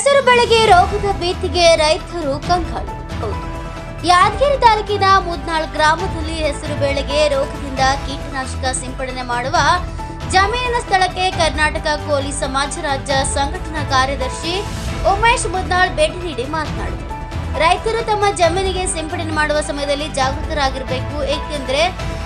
ಹೆಸರು ಬೆಳೆಗೆ ರೋಗದ ಭೀತಿಗೆ ರೈತರು ಕಂಗಾಲು. ಹೌದು. ಯಾದಗಿರಿ ತಾಲೂಕಿನ ಮುದ್ನಾಳ್ ಗ್ರಾಮದಲ್ಲಿ ಹೆಸರು ಬೆಳೆಗೆ ರೋಗದಿಂದ ಕೀಟನಾಶಕ ಸಿಂಪಡಣೆ ಮಾಡುವ ಜಮೀನಿನ ಸ್ಥಳಕ್ಕೆ ಕರ್ನಾಟಕ ಕೋಲಿ ಸಮಾಜ ರಾಜ್ಯ ಸಂಘಟನಾ ಕಾರ್ಯದರ್ಶಿ ಉಮೇಶ್ ಮುದ್ನಾಳ್ ಭೇಟಿ ನೀಡಿ ಮಾತನಾಡಿದರು. ರೈತರು ತಮ್ಮ ಜಮೀನಿಗೆ ಸಿಂಪಡಣೆ ಮಾಡುವ ಸಮಯದಲ್ಲಿ ಜಾಗೃತರಾಗಿರಬೇಕು. ಏಕೆಂದರೆ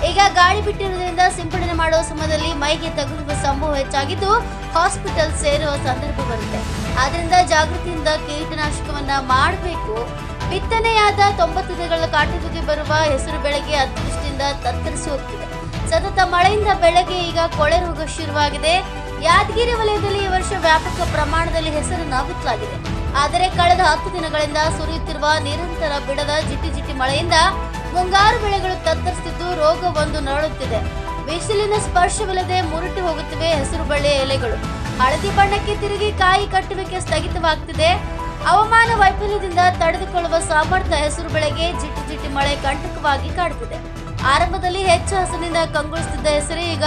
ಈಗ ಗಾಳಿ ಬಿಟ್ಟಿರುವುದರಿಂದ ಸಿಂಪಡಣೆ ಮಾಡುವ ಸಮಯದಲ್ಲಿ ಮೈಗೆ ತಗುಲುವ ಸಂಭವ ಹೆಚ್ಚಾಗಿದ್ದು ಹಾಸ್ಪಿಟಲ್ ಸೇರುವ ಸಂದರ್ಭ ಬರುತ್ತೆ. ಆದ್ರಿಂದ ಜಾಗೃತಿಯಿಂದ ಕೀಟನಾಶಕವನ್ನ ಮಾಡಬೇಕು. ಬಿತ್ತನೆಯಾದ ತೊಂಬತ್ತು ದಿನಗಳ ಕಾಟುವಿಗೆ ಬರುವ ಹೆಸರು ಬೆಳೆಗೆ ಅತಿವೃಷ್ಟಿಯಿಂದ ತತ್ತರಿಸಿ ಹೋಗ್ತಿದೆ. ಸತತ ಮಳೆಯಿಂದ ಬೆಳೆಗೆ ಈಗ ಕೊಳೆ ರೋಗ ಶುರುವಾಗಿದೆ. ಯಾದಗಿರಿ ವಲಯದಲ್ಲಿ ಈ ವರ್ಷ ವ್ಯಾಪಕ ಪ್ರಮಾಣದಲ್ಲಿ ಹೆಸರು ಬಿತ್ತಲಾಗಿದೆ. ಆದರೆ ಕಳೆದ ಹತ್ತು ದಿನಗಳಿಂದ ಸುರಿಯುತ್ತಿರುವ ನಿರಂತರ ಬಿಡದ ಜಿಟಿ ಜಿಟಿ ಮಳೆಯಿಂದ ಮುಂಗಾರು ಬೆಳೆಗಳು ತತ್ತರಿಸುತ್ತಿದ್ದು ರೋಗ ಬಂದು ನರಳುತ್ತಿದೆ. ಬಿಸಿಲಿನ ಸ್ಪರ್ಶವಿಲ್ಲದೆ ಮುರುಟಿ ಹೋಗುತ್ತಿವೆ ಹೆಸರು ಬಳ್ಳಿಯ ಎಲೆಗಳು. ಹಳದಿ ಬಣ್ಣಕ್ಕೆ ತಿರುಗಿ ಕಾಯಿ ಕಟ್ಟುವಿಕೆ ಸ್ಥಗಿತವಾಗ್ತಿದೆ. ಹವಾಮಾನ ವೈಫಲ್ಯದಿಂದ ತಡೆದುಕೊಳ್ಳುವ ಸಾಮರ್ಥ್ಯ ಹೆಸರು ಬೆಳೆಗೆ ಜಿಟಿ ಜಿಟಿ ಮಳೆ ಕಂಟಕವಾಗಿ ಕಾಡುತ್ತಿದೆ ಆರಂಭದಲ್ಲಿ ಹೆಚ್ಚು ಹಸನಿಂದ ಕಂಗೊಳಿಸುತ್ತಿದ್ದ ಹೆಸರು ಈಗ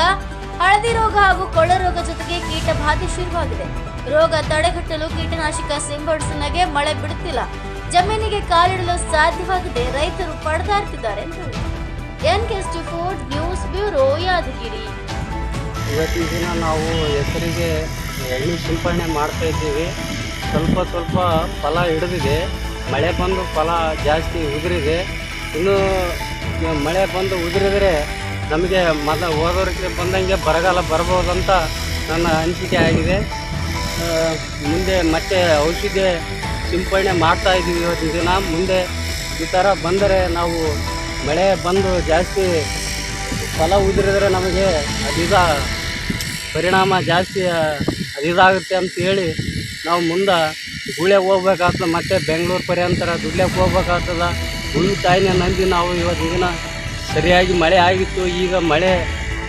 ಹಳದಿ ರೋಗ ಹಾಗೂ ಕೊಳ್ಳರೋಗ ಜೊತೆಗೆ ಕೀಟ ಬಾಧೆ ಶುರುವಾಗಿದೆ. ರೋಗ ತಡೆಗಟ್ಟಲು ಕೀಟನಾಶಕ ಸಿಂಪಡಿಸಿದಾಗೆ ಮಳೆ ಬಿಡುತ್ತಿಲ್ಲ. ಜಮೀನಿಗೆ ಕಾಲಿಡಲು ಸಾಧ್ಯವಾಗದೆ ರೈತರು ಪಡೆದಾಡ್ತಿದ್ದಾರೆ ಎಂದರು ಎನ್ ಕೆಸ್ಟ್ ಫುಡ್ ನ್ಯೂಸ್ ಬ್ಯೂರೋ ಯಾದಗಿರಿ. ಇವತ್ತಿನ ದಿನ ನಾವು ಹೆಸರಿಗೆ ಎಣ್ಣೆ ಸಿಂಪಡಣೆ ಮಾಡ್ತಾ ಇದ್ದೀವಿ. ಸ್ವಲ್ಪ ಸ್ವಲ್ಪ ಫಲ ಹಿಡಿದಿದೆ. ಮಳೆ ಬಂದು ಫಲ ಜಾಸ್ತಿ ಉದುರಿದೆ. ಇನ್ನು ಮಳೆ ಬಂದು ಉದುರಿದರೆ ನಮಗೆ ಮದ ಓದೋರಿಗೆ ಬಂದಂಗೆ ಬರಗಾಲ ಬರ್ಬೋದಂತ ನನ್ನ ಅನಿಸಿಕೆ ಆಗಿದೆ. ಮುಂದೆ ಮತ್ತೆ ಔಷಧಿ ಸಿಂಪಡಣೆ ಮಾಡ್ತಾ ಇದ್ದೀವಿ ಇವತ್ತಿನ ದಿನ. ಮುಂದೆ ಈ ಥರ ಬಂದರೆ ನಾವು ಮಳೆ ಬಂದು ಜಾಸ್ತಿ ಫಲ ಉದುರಿದರೆ ನಮಗೆ ಅದಿದ ಪರಿಣಾಮ ಜಾಸ್ತಿ ಅದಿದಾಗುತ್ತೆ ಅಂತ ಹೇಳಿ ನಾವು ಮುಂದೆ ಗುಳ್ಯಾಗ ಹೋಗ್ಬೇಕಾಗ್ತದೆ. ಮತ್ತೆ ಬೆಂಗಳೂರು ಪರ್ಯಂತರ ದುಡ್ಲಿಕ್ಕೆ ಹೋಗ್ಬೇಕಾಗ್ತದ. ಹುಲ್ಲು ತಾಯಿನ ನಂಬಿ ನಾವು ಇವತ್ತಿನ ದಿನ ಸರಿಯಾಗಿ ಮಳೆ ಆಗಿತ್ತು ಈಗ ಮಳೆ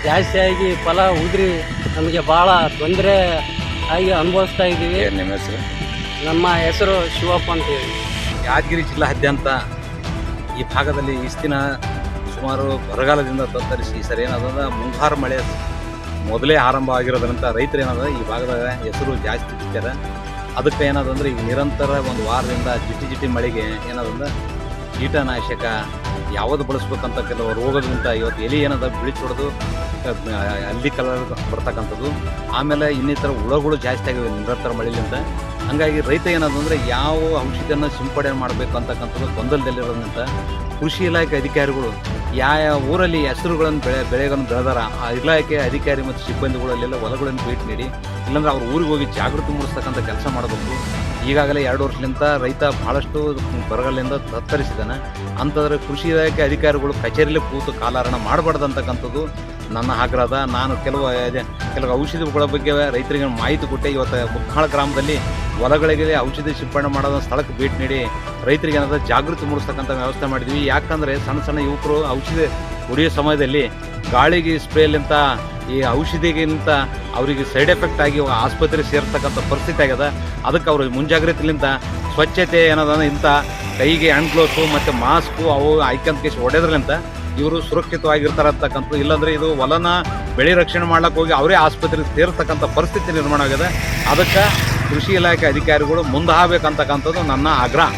ಜಾಸ್ತಿ ಆಗಿ ಫಲ ಉದ್ರಿ ನಮಗೆ ಭಾಳ ತೊಂದರೆ ಆಗಿ ಅನುಭವಿಸ್ತಾ ಇದ್ದೀವಿ ಏನು ನಿಮ್ಮ ಹೆಸರು? ನಮ್ಮ ಹೆಸರು ಶಿವಪ್ಪ ಅಂತ ಹೇಳಿ. ಯಾದಗಿರಿ ಜಿಲ್ಲಾದ್ಯಂತ ಈ ಭಾಗದಲ್ಲಿ ಇಷ್ಟು ದಿನ ಸುಮಾರು ಬರಗಾಲದಿಂದ ತತ್ತರಿಸಿ ಈ ಸರಿ ಏನಾದ್ರೆ ಮುಂಗಾರು ಮಳೆ ಮೊದಲೇ ಆರಂಭ ಆಗಿರೋದ್ರಿಂದ ರೈತರು ಏನದ ಈ ಭಾಗದಾಗ ಹೆಸರು ಜಾಸ್ತಿ ಬಿತ್ತಾರೆ ಅದಕ್ಕೆ ಏನದಂದ್ರೆ ಈಗ ನಿರಂತರ ಒಂದು ವಾರದಿಂದ ಜಿಟಿ ಜಿಟಿ ಮಳೆಗೆ ಏನದಂದ್ರೆ ಕೀಟನಾಶಕ ಯಾವುದು ಬಳಸ್ಬೇಕಂತ ಕೆಲವು ರೋಗದಿಂದ ಇವತ್ತು ಎಲೆ ಏನದ ಬಿಳಿ ಹೊಡೆದು ಅಲ್ಲಿ ಕಲರ್ ಬರ್ತಕ್ಕಂಥದ್ದು. ಆಮೇಲೆ ಇನ್ನಿತರ ಹುಳಗಳು ಜಾಸ್ತಿ ಆಗಿವೆ ನಿರಂತರ ಮಳೆಯಿಂದ ಹಂಗಾಗಿ ರೈತ ಏನದಂದ್ರೆ ಯಾವ ಔಷಧಿಯನ್ನು ಸಿಂಪಡಣೆ ಮಾಡಬೇಕು ಅಂತಕ್ಕಂಥದ್ದು ಗೊಂದಲದಲ್ಲಿರೋದ್ರಿಂದ ಕೃಷಿ ಇಲಾಖೆ ಅಧಿಕಾರಿಗಳು ಯಾವ ಊರಲ್ಲಿ ಹೆಸರುಗಳನ್ನು ಬೆಳೆ, ಬೆಳೆಗಳನ್ನು ಬೆಳೆದಾರ, ಆ ಇಲಾಖೆ ಅಧಿಕಾರಿ ಮತ್ತು ಸಿಬ್ಬಂದಿಗಳಲ್ಲೆಲ್ಲ ಹೊಲಗಳನ್ನು ಭೇಟಿ ನೀಡಿ, ಇಲ್ಲಾಂದ್ರೆ ಅವ್ರ ಊರಿಗೆ ಹೋಗಿ ಜಾಗೃತಿ ಮೂಡಿಸ್ತಕ್ಕಂಥ ಕೆಲಸ ಮಾಡಬೇಕು. ಈಗಾಗಲೇ ಎರಡು ವರ್ಷದಿಂದ ರೈತ ಬಹಳಷ್ಟು ಬರಗಾಲದಿಂದ ತತ್ತರಿಸಿದ್ದಾನೆ. ಅಂಥದ್ರೆ ಕೃಷಿ ಇಲಾಖೆ ಅಧಿಕಾರಿಗಳು ಕಚೇರಿಯಲ್ಲಿ ಕೂತು ಕಾಲಹರಣ ಮಾಡಬಾರ್ದು ಅಂತಕ್ಕಂಥದ್ದು ನನ್ನ ಆಗ್ರಹದ. ನಾನು ಕೆಲವು ಕೆಲವು ಔಷಧಿಗಳ ಬಗ್ಗೆ ರೈತರಿಗೆ ಮಾಹಿತಿ ಕೊಟ್ಟೆ. ಇವತ್ತು ಮುಕ್ಕಾಳ ಗ್ರಾಮದಲ್ಲಿ ಹೊಲಗಳಿಗೆ ಔಷಧಿ ಸಿಂಪಡಣೆ ಮಾಡೋದ ಸ್ಥಳಕ್ಕೆ ಭೇಟಿ ನೀಡಿ ರೈತರಿಗೆ ಏನಾದರೂ ಜಾಗೃತಿ ಮೂಡಿಸ್ತಕ್ಕಂಥ ವ್ಯವಸ್ಥೆ ಮಾಡಿದ್ವಿ. ಯಾಕಂದರೆ ಸಣ್ಣ ಸಣ್ಣ ಯುವಕರು ಔಷಧಿ ಹೊಡೆಯೋ ಸಮಯದಲ್ಲಿ ಗಾಳಿಗೆ ಸ್ಪ್ರೇಲಿಂತ, ಈ ಔಷಧಿಗಿಂತ ಅವರಿಗೆ ಸೈಡ್ ಎಫೆಕ್ಟ್ ಆಗಿ ಆಸ್ಪತ್ರೆ ಸೇರ್ತಕ್ಕಂಥ ಪರಿಸ್ಥಿತಿ ಆಗ್ಯದ. ಅದಕ್ಕೆ ಅವರು ಮುಂಜಾಗ್ರತೆಲಿಂದ ಸ್ವಚ್ಛತೆ ಏನದ ಇಂಥ ಕೈಗೆ ಹ್ಯಾಂಡ್ ಗ್ಲೌಸು ಮತ್ತು ಮಾಸ್ಕು ಅವು ಐಕಂತ ಹೊಡೆದ್ರಲಿಂತ ಇವರು ಸುರಕ್ಷಿತವಾಗಿರ್ತಾರೆ ಅಂತಕ್ಕಂಥದ್ದು. ಇಲ್ಲಾಂದ್ರೆ ಇದು ಹೊಲನ ಬೆಳೆ ರಕ್ಷಣೆ ಮಾಡ್ಲಿಕ್ಕೆ ಹೋಗಿ ಅವರೇ ಆಸ್ಪತ್ರೆಗೆ ಸೇರ್ತಕ್ಕಂಥ ಪರಿಸ್ಥಿತಿ ನಿರ್ಮಾಣ ಆಗಿದೆ ಅದಕ್ಕೆ ಕೃಷಿ ಇಲಾಖೆ ಅಧಿಕಾರಿಗಳು ಮುಂದೆ ಆಗ್ಬೇಕಂತಕ್ಕಂಥದ್ದು ನನ್ನ ಆಗ್ರಹ.